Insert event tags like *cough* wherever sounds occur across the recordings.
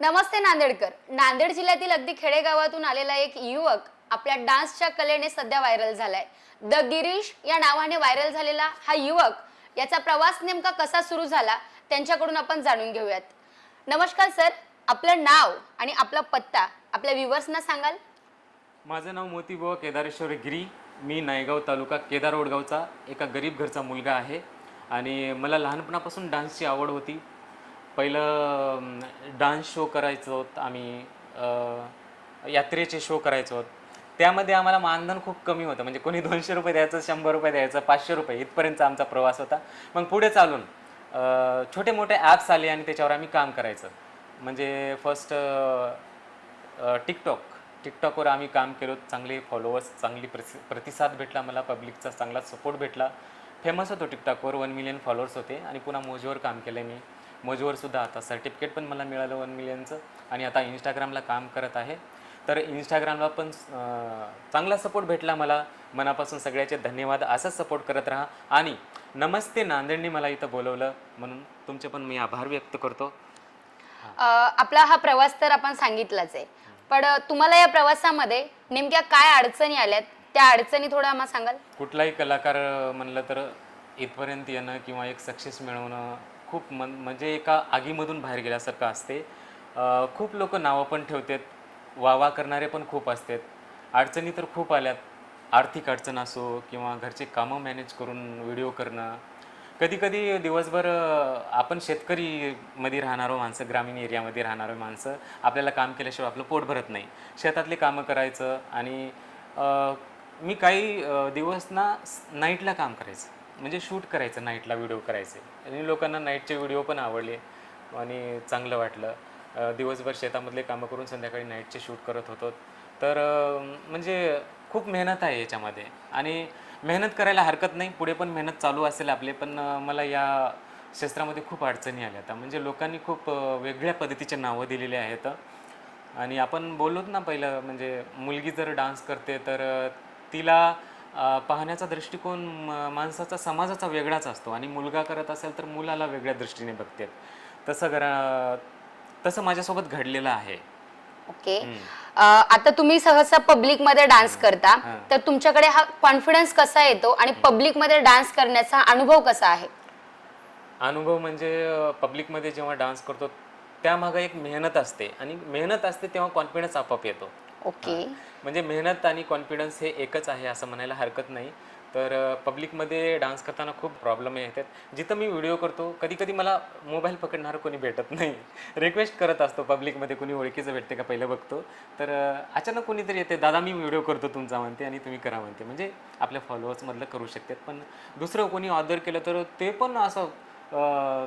नमस्ते नांदेडकर. नांदेड जिल्ह्यातील अगदी खेडेगावातून आलेला एक युवक आपल्या डान्सच्या कलेने सध्या व्हायरल झालाय. द गिरीश या नावाने व्हायरल झालेला हा युवक याचा प्रवास नेमका कसा सुरू झाला त्यांच्याकडून आपण जाणून घेऊयात. नमस्कार सर आपलं नाव आणि आपला पत्ता आपल्या व्ह्युअर्सना सांगाल? माझं नाव मोतीबुवा केदारेश्वर गिरी. मी नायगाव तालुका केदार वडगावचा एका गरीब घरचा मुलगा आहे आणि मला लहानपणापासून डान्सची आवड होती. पहिलं डान्स शो करायचो आहोत आम्ही यात्रेचे शो करायचो आहोत त्यामध्ये आम्हाला मानधन खूप कमी होतं. म्हणजे कोणी दोनशे रुपये द्यायचं शंभर रुपये द्यायचं पाचशे रुपये इथपर्यंत आमचा प्रवास होता. मग पुढे चालून छोटे मोठे ॲप्स आले आणि त्याच्यावर आम्ही काम करायचं. म्हणजे फर्स्ट टिकटॉक टिकटॉकवर आम्ही काम केलो. चांगले फॉलोअर्स चांगली प्रसि प्रतिसाद भेटला मला पब्लिकचा चांगला सपोर्ट भेटला. फेमस होतो टिकटॉकवर वन मिलियन फॉलोअर्स होते. आणि पुन्हा मोजवर काम केलं मी. मोजवर सुद्धा आता सर्टिफिकेट पण मला मिळालं वन मिलियनचं आणि आता इंस्टाग्रामला काम करत आहे. तर इंस्टाग्रामला पण चांगला सपोर्ट भेटला मला. मनापासून सगळ्याचे धन्यवाद. असाच सपोर्ट करत राहा. आणि नमस्ते नांदेडनी मला इथं बोलवलं. म्हणून तुमचे पण मी आभार व्यक्त करतो. आपला हा प्रवास तर आपण सांगितलाच आहे. पण तुम्हाला या प्रवासामध्ये नेमक्या काय अडचणी आल्यात? त्या अडचणी थोडं आम्हाला सांगाल? कुठलाही कलाकार म्हणलं तर इथपर्यंत येणं किंवा एक सक्सेस मिळवणं खूप मन म्हणजे एका आगीमधून बाहेर गेल्यासारखं असते. खूप लोक नावं पण ठेवतात. वावा करणारे पण खूप असतात. अडचणी तर खूप आल्यात. आर्थिक अडचण असो किंवा घरचे कामं मॅनेज करून व्हिडिओ करणं. कधी कधी दिवसभर आपण शेतकरीमध्ये राहणारो माणसं ग्रामीण एरियामध्ये राहणारो माणसं आपल्याला काम केल्याशिवाय आपलं पोट भरत नाही. शेतातले कामं करायचं आणि मी काही दिवस ना नाईटला काम करायचं. म्हणजे शूट करायचं नाईटला व्हिडिओ करायचे. आणि लोकांना नाईटचे व्हिडिओ पण आवडले आणि चांगलं वाटलं. दिवसभर शेतामधले कामं करून संध्याकाळी नाईटचे शूट करत होतो. तर म्हणजे खूप मेहनत आहे याच्यामध्ये. आणि मेहनत करायला हरकत नाही पुढे पण मेहनत चालू असेल आपले पण मला या क्षेत्रामध्ये खूप अडचणी आल्या आता. म्हणजे लोकांनी खूप वेगळ्या पद्धतीचे नावं दिलेली आहेत. आणि आपण बोललोत ना पहिलं म्हणजे मुलगी जर डान्स करते तर तिला पाहण्याचा दृष्टिकोन माणसाचा समाजाचा वेगळाच असतो. आणि मुलगा करत असेल तर मुलाला वेगळ्या दृष्टीने बघते. तसं करा तसं माझ्यासोबत घडलेलं आहे. ओके. आता तुम्ही सहसा पब्लिकमध्ये डान्स करता. तर तुमच्याकडे हा कॉन्फिडन्स कसा येतो? आणि पब्लिकमध्ये डान्स करण्याचा अनुभव कसा आहे? अनुभव म्हणजे पब्लिकमध्ये जेव्हा डान्स करतो त्यामागं एक मेहनत असते. आणि मेहनत असते तेव्हा कॉन्फिडन्स आपोआप येतो. ओके. म्हणजे मेहनत आणि कॉन्फिडन्स हे एकच आहे असं म्हणायला हरकत नाही. तर पब्लिकमध्ये डान्स करताना खूप प्रॉब्लेम येतात जिथं मी व्हिडिओ करतो कधी कधी मला मोबाईल पकडणारं कोणी भेटत नाही. रिक्वेस्ट करत असतो पब्लिकमध्ये कोणी ओळखीचं भेटते का पहिलं बघतो. तर अचानक कोणीतरी येते दादा मी व्हिडिओ करतो तुमचा म्हणते आणि तुम्ही करा म्हणते. म्हणजे आपल्या फॉलोअर्समधलं करू शकतात. पण दुसरं कोणी ऑर्डर केलं तर ते पण असं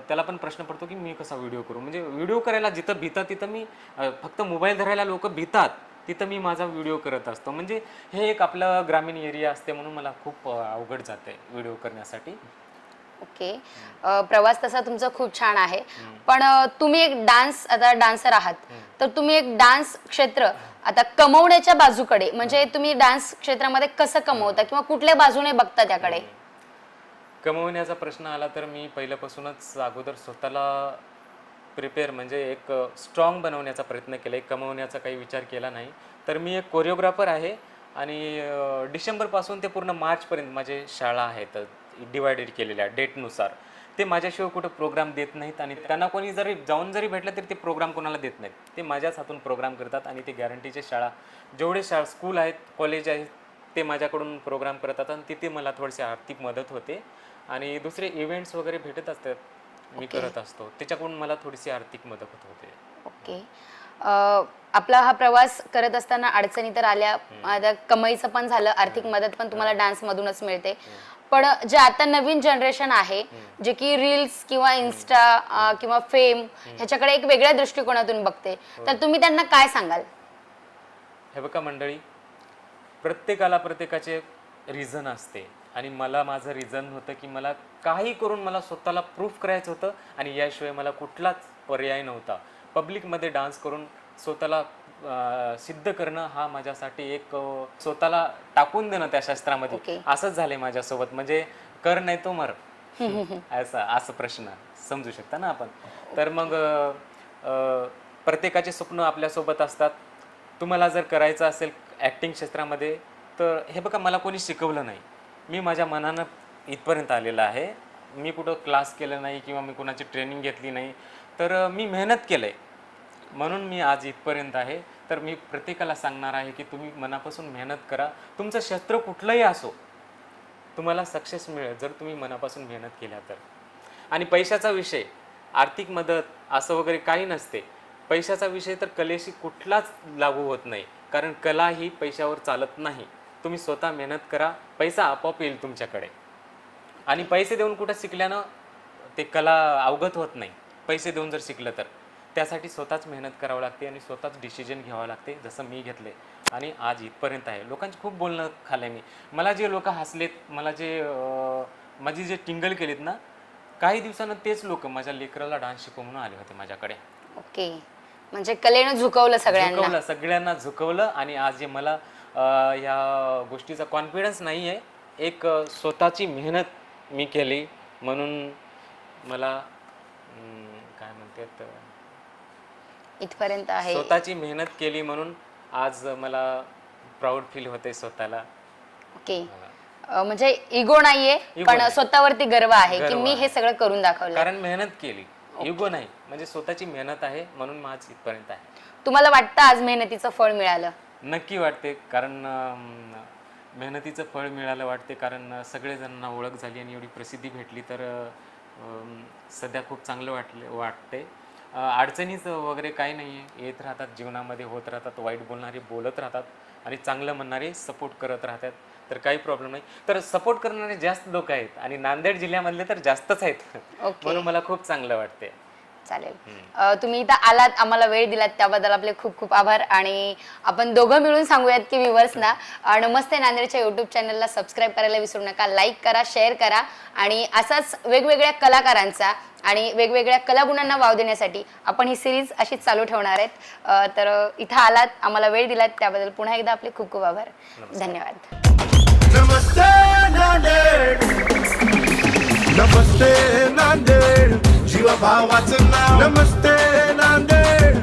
त्याला पण प्रश्न पडतो की मी कसा व्हिडिओ करू? म्हणजे व्हिडिओ करायला जिथं भितात तिथं मी फक्त मोबाईल धरायला लोक भितात. तिथं मी माझा व्हिडिओ करत असतो. म्हणजे हे एक आपलं ग्रामीण एरिया असते म्हणून मला खूप अवघड जाते व्हिडिओ करण्यासाठी. ओके प्रवास तसा तुमचा खूप छान आहे. पण तुम्ही एक डान्स आता डान्सर आहात. तर तुम्ही एक डान्स क्षेत्र आता कमवण्याच्या बाजूकडे म्हणजे तुम्ही डान्स क्षेत्रामध्ये कसं कमवता किंवा कुठल्या बाजूने बघता त्याकडे? कमवण्याचा प्रश्न आला तर मी पहिल्यापासूनच अगोदर स्वतःला प्रिपेअर म्हणजे एक स्ट्रॉंग बनवण्याचा प्रयत्न केला. आहे कमवण्याचा काही विचार केला नाही. तर मी एक कोरिओग्राफर आहे आणि डिसेंबरपासून ते पूर्ण मार्चपर्यंत माझे शाळा आहेत डिवायडेड केलेल्या डेटनुसार ते माझ्याशिवाय कुठं प्रोग्राम देत नाहीत आणि त्यांना कोणी जरी जाऊन जरी भेटलं तरी ते प्रोग्राम कोणाला देत नाहीत. ते माझ्याच हातून प्रोग्राम करतात आणि ते गॅरंटीचे शाळा जेवढे शाळा स्कूल आहेत कॉलेज आहेत ते माझ्याकडून प्रोग्राम करतात आणि तिथे मला थोडीशी आर्थिक मदत होते. आणि दुसरे इव्हेंट्स वगैरे भेटत असतात. मी करत असतो. त्याच्याकडून मला थोडीशी आर्थिक मदत होत. होते ओके आपला हा प्रवास करत असताना अडचणी तर आल्या. आता कमाईचं पण झालं आर्थिक मदत पण तुम्हाला डान्स मधूनच मिळते. पण जे आता नवीन जनरेशन आहे जे की रील्स किंवा इन्स्टा किंवा फेम ह्याच्याकडे एक वेगळ्या दृष्टिकोनातून बघते. तर तुम्ही त्यांना काय सांगाल? हे बघा मंडळी प्रत्येकाला प्रत्येकाचे रिझन असते. आणि मला माझं रिझन होतं की मला काही करून मला स्वतःला प्रूफ करायचं होतं आणि याशिवाय मला कुठलाच पर्याय नव्हता. पब्लिकमध्ये डान्स करून स्वतःला सिद्ध करणं हा माझ्यासाठी एक स्वतःला टाकून देणं त्या शास्त्रामध्ये. Okay. असंच झालंय माझ्यासोबत. म्हणजे कर नाही तो मर. *laughs* असा असं प्रश्न. समजू शकता ना आपण? तर मग प्रत्येकाचे स्वप्न आपल्यासोबत असतात. तुम्हाला जर करायचं असेल ॲक्टिंग क्षेत्रामध्ये तर हे बघा मला कोणी शिकवलं नाही. मी माझ्या मनानं इथपर्यंत आलेलं आहे. मी कुठं क्लास केलं नाही किंवा मी कुणाची ट्रेनिंग घेतली नाही. तर मी मेहनत केलं आहे म्हणून मी आज इथपर्यंत आहे. तर मी प्रत्येकाला सांगणार आहे की तुम्ही मनापासून मेहनत करा. तुमचं शस्त्र कुठलंही असो तुम्हाला सक्सेस मिळेल जर तुम्ही मनापासून मेहनत केल्या तर. आणि पैशाचा विषय आर्थिक मदत असं वगैरे काही नसते. पैशाचा विषय तर कलेशी कुठलाच लागू होत नाही. कारण कला ही पैशावर चालत नाही. तुम्ही स्वतः मेहनत करा पैसा आपोआप येईल तुमच्याकडे. आणि पैसे देऊन कुठं शिकल्यानं ते कला अवगत होत नाही. पैसे देऊन जर शिकलं तर. त्यासाठी स्वतःच मेहनत करावं लागते आणि स्वतःच डिसिजन घ्यावं लागते जसं मी घेतले आणि आज इथपर्यंत आहे. लोकांचे खूप बोलणं खाल्लं मी. मला जे लोक हसलेत मला जे माझी जे टिंगल केलीत ना काही दिवसानं तेच लोक माझ्या लेकराला डान्स शिकव म्हणून आले होते माझ्याकडे. ओके. म्हणजे कलेनं झुकवलं सगळ्यांना. झुकवलं सगळ्यांना झुकवलं आणि आज जे मला अं, या गोष्टीचा कॉन्फिडन्स नाही आहे एक स्वतःची मेहनत मी केली म्हणून मला काय म्हणतात इथपर्यंत आहे. स्वतःची मेहनत केली म्हणून आज मला प्राऊड फील होते स्वतःला. ओके. म्हणजे इगो नाहीये पण. स्वतःवरती गर्व आहे की मी. हे सगळं करून दाखवलं कारण मेहनत केली. युगो नाही. म्हणजे स्वतःची मेहनत आहे म्हणून माझ इथपर्यंत आहे. तुम्हाला वाटतं आज मेहनतीचं फळ मिळालं? नक्की वाटते कारण मेहनतीचं फळ मिळालं वाटते कारण सगळेजणांना ओळख झाली आणि एवढी प्रसिद्धी भेटली तर सध्या खूप चांगलं वाटले वाटते. अडचणीच वगैरे काही नाही आहे येत राहतात जीवनामध्ये होत राहतात वाईट बोलणारे बोलत राहतात आणि चांगलं म्हणणारे सपोर्ट करत राहतात. तर काही प्रॉब्लेम नाही. तर सपोर्ट करणारे जास्त लोक आहेत आणि नांदेड जिल्ह्यामधले तर जास्तच आहेत. म्हणून मला खूप चांगलं वाटते. चालेल. तुम्ही इथं आलात आम्हाला वेळ दिलात त्याबद्दल आपले खूप खूप आभार आणि आपण दोघं मिळून सांगूयात की व्ह्युअर्सना नमस्ते नांदेडच्या युट्यूब चॅनलला सबस्क्राईब करायला विसरू नका लाईक करा शेअर करा आणि असाच वेगवेगळ्या कलाकारांचा आणि वेगवेगळ्या कलागुणांना वाव देण्यासाठी आपण ही सिरीज अशीच चालू ठेवणार आहेत. तर इथं आलात आम्हाला वेळ दिलात त्याबद्दल पुन्हा एकदा आपले खूप खूप आभार. धन्यवाद. नमस्ते नांदेड. नमस्ते नांदेड. जीवा भावाचं नाव. नमस्ते नांदेड